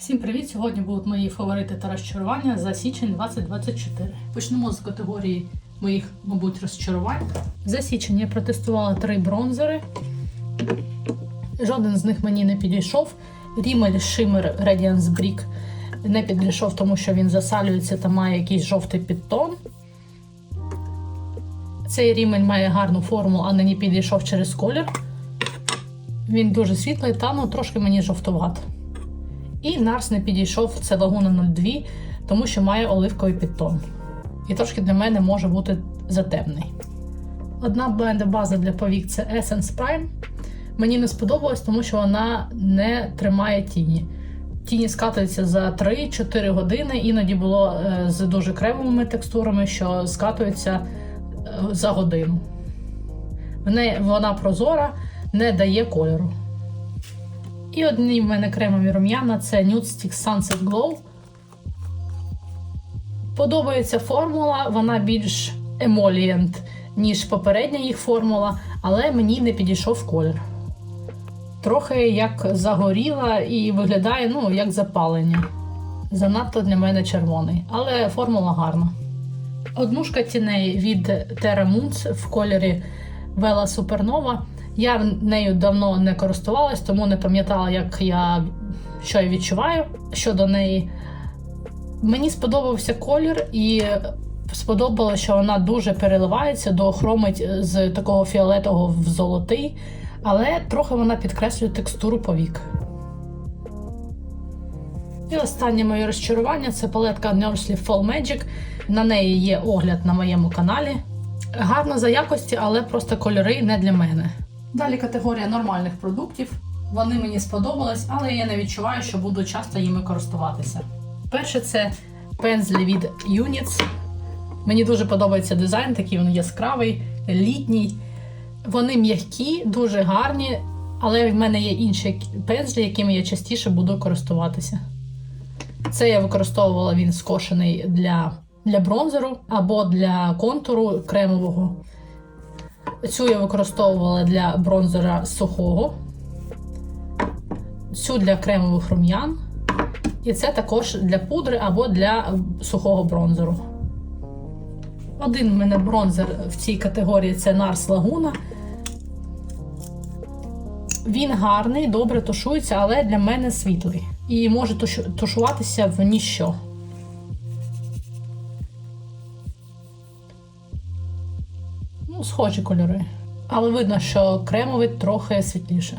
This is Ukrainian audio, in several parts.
Всім привіт! Сьогодні будуть мої фаворити та розчарування за січень 2024. Почнемо з категорії моїх, мабуть, розчарувань. За січень я протестувала три бронзери. Жоден з них мені не підійшов. Rimmel Shimmer Radiance Brick не підійшов, тому що він засалюється та має якийсь жовтий підтон. Цей рімель має гарну форму, а не підійшов через колір. Він дуже світлий, та ну трошки мені жовтуват. І Нарс не підійшов, це Лагуна 02, тому що має оливковий підтон. І трошки для мене може бути затемний. Одна бленда база для повік це Essence Prime. Мені не сподобалось, тому що вона не тримає тіні. Тіні скатуються за 3-4 години, іноді було е, з дуже кремовими текстурами, що скатуються е, за годину. В неї- Вона прозора, не дає кольору. І одні в мене кремові рум'яна це Nude Stick Sunset Glow. Подобається формула, вона більш емолієнт, ніж попередня їх формула, але мені не підійшов колір. Трохи як загоріла і виглядає ну, як запалення. Занадто для мене червоний, але формула гарна. Однушка тіней від Terra Moons в кольорі Vela Supernova. Я нею давно не користувалась, тому не пам'ятала, як я що я відчуваю щодо неї. Мені сподобався колір, і сподобалося, що вона дуже переливається, доохромить з такого фіолетового в золотий, але трохи вона підкреслює текстуру повік. І останнє моє розчарування це палетка Nursely Fall Magic. На неї є огляд на моєму каналі. Гарна за якості, але просто кольори не для мене. Далі категорія нормальних продуктів. Вони мені сподобались, але я не відчуваю, що буду часто їми користуватися. Перше це пензлі від Units. Мені дуже подобається дизайн, такий він яскравий, літній. Вони м'які, дуже гарні, але в мене є інші пензлі, якими я частіше буду користуватися. Це я використовувала він скошений для, для бронзеру або для контуру кремового. Цю я використовувала для бронзера сухого, цю для кремових рум'ян. І це також для пудри або для сухого бронзеру. Один в мене бронзер в цій категорії це Nars Laguna. Він гарний, добре тушується, але для мене світлий. І може тушу- тушуватися в ніщо. Ну, схожі кольори. Але видно, що кремовий трохи світліше.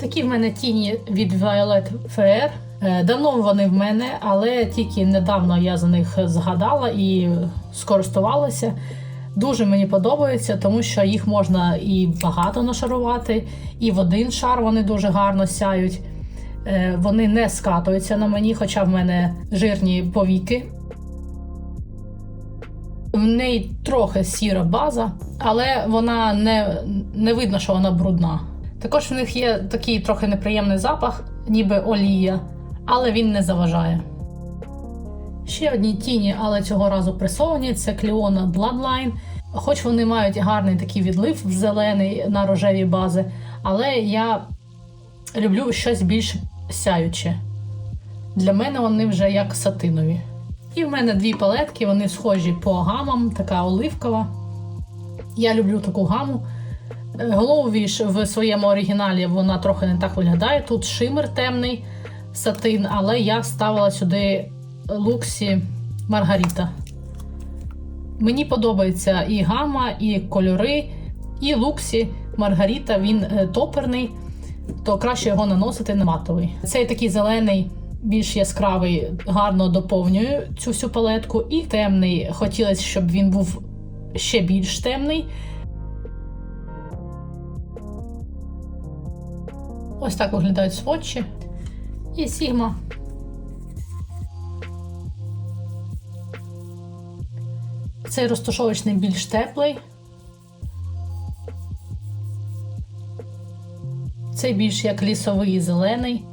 Такі в мене тіні від Violet Fair. Е, Давно вони в мене, але тільки недавно я за них згадала і скористувалася. Дуже мені подобається, тому що їх можна і багато нашарувати, і в один шар вони дуже гарно сяють. Е, Вони не скатуються на мені, хоча в мене жирні повіки. В неї трохи сіра база, але вона не, не видно, що вона брудна. Також в них є такий трохи неприємний запах, ніби олія, але він не заважає. Ще одні тіні, але цього разу пресовані, це Кліона Bloodline. Хоч вони мають гарний такий відлив в зелений на рожеві бази, але я люблю щось більш сяюче. Для мене вони вже як сатинові. І в мене дві палетки, вони схожі по гамам, така оливкова. Я люблю таку гаму. Головіш в своєму оригіналі вона трохи не так виглядає. Тут шимер темний сатин, але я ставила сюди луксі Маргаріта. Мені подобається і гама, і кольори, і луксі Маргаріта. Він е, топерний, то краще його наносити на матовий. Цей такий зелений, більш яскравий, гарно доповнює цю всю палетку. І темний. Хотілося, щоб він був ще більш темний. Ось так виглядають сводчі. І Сігма. Цей розташовочний більш теплий. Цей більш як лісовий і зелений.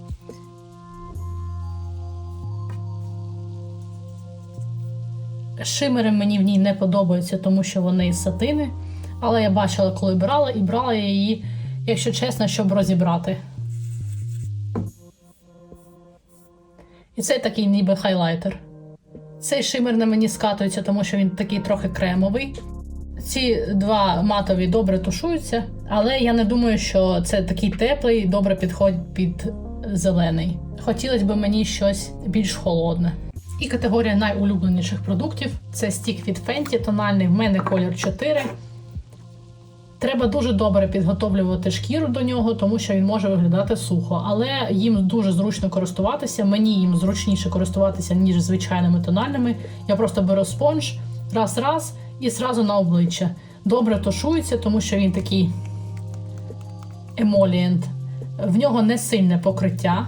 Шимери мені в ній не подобаються, тому що вони із сатини. Але я бачила, коли брала, і брала я її, якщо чесно, щоб розібрати. І це такий ніби хайлайтер. Цей шимер на мені скатується, тому що він такий трохи кремовий. Ці два матові добре тушуються, але я не думаю, що це такий теплий, добре підходить під зелений. Хотілося б мені щось більш холодне. І категорія найулюбленіших продуктів це стік від Fenty, тональний в мене колір 4. Треба дуже добре підготовлювати шкіру до нього, тому що він може виглядати сухо, але їм дуже зручно користуватися. Мені їм зручніше користуватися, ніж звичайними тональними. Я просто беру спонж раз-раз і зразу на обличчя. Добре тушується, тому що він такий емолієнт. В нього не сильне покриття,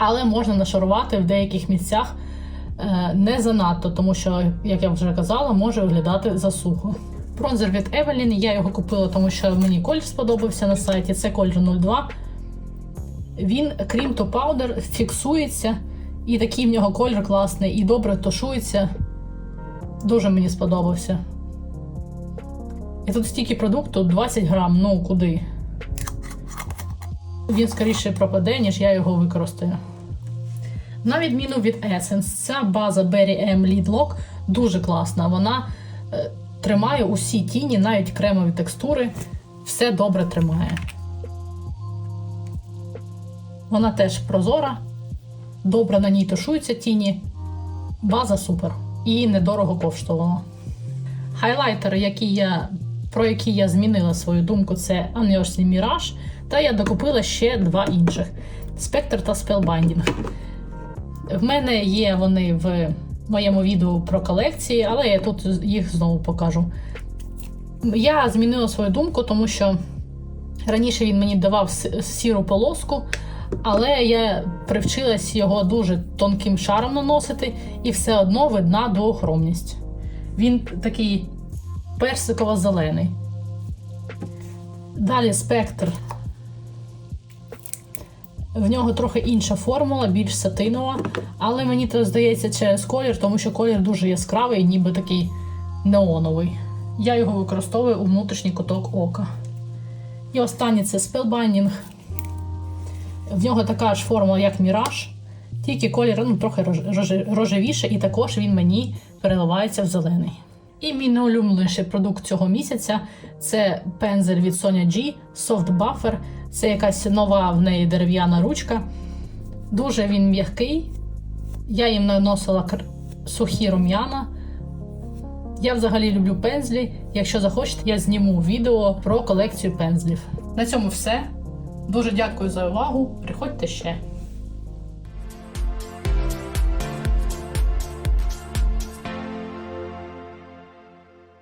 але можна нашарувати в деяких місцях е, не занадто, тому що, як я вже казала, може виглядати засухо. Бронзер від Evelyn, я його купила, тому що мені колір сподобався на сайті. Це колір 02. Він, крім то паудер, фіксується, і такий в нього колір класний, і добре тушується. Дуже мені сподобався. І тут стільки продукту 20 грам, ну куди? Він скоріше пропаде, ніж я його використаю. На відміну від Essence, ця база Berry M Lead Lock дуже класна. Вона е, тримає усі тіні, навіть кремові текстури. Все добре тримає. Вона теж прозора, добре на ній тушуються тіні. База супер. І недорого коштувала. Хайлайтери, які я, про які я змінила свою думку, це Unearthly Mirage, та я докупила ще два інших: Spectre та Spellbinding. В мене є вони в моєму відео про колекції, але я тут їх знову покажу. Я змінила свою думку, тому що раніше він мені давав сіру полоску, але я привчилась його дуже тонким шаром наносити, і все одно видна двохромність. Він такий персиково-зелений. Далі спектр. В нього трохи інша формула, більш сатинова, але мені це здається через колір, тому що колір дуже яскравий, ніби такий неоновий. Я його використовую у внутрішній куток ока. І останнє це Spellbinding. В нього така ж формула, як Міраж, тільки колір ну, трохи рож- рожевіше, і також він мені переливається в зелений. І мій найулюбленіший продукт цього місяця це пензель від Sonia G Soft Buffer. Це якась нова в неї дерев'яна ручка. Дуже він м'який. Я їм наносила сухі рум'яна. Я взагалі люблю пензлі. Якщо захочете, я зніму відео про колекцію пензлів. На цьому все. Дуже дякую за увагу. Приходьте ще.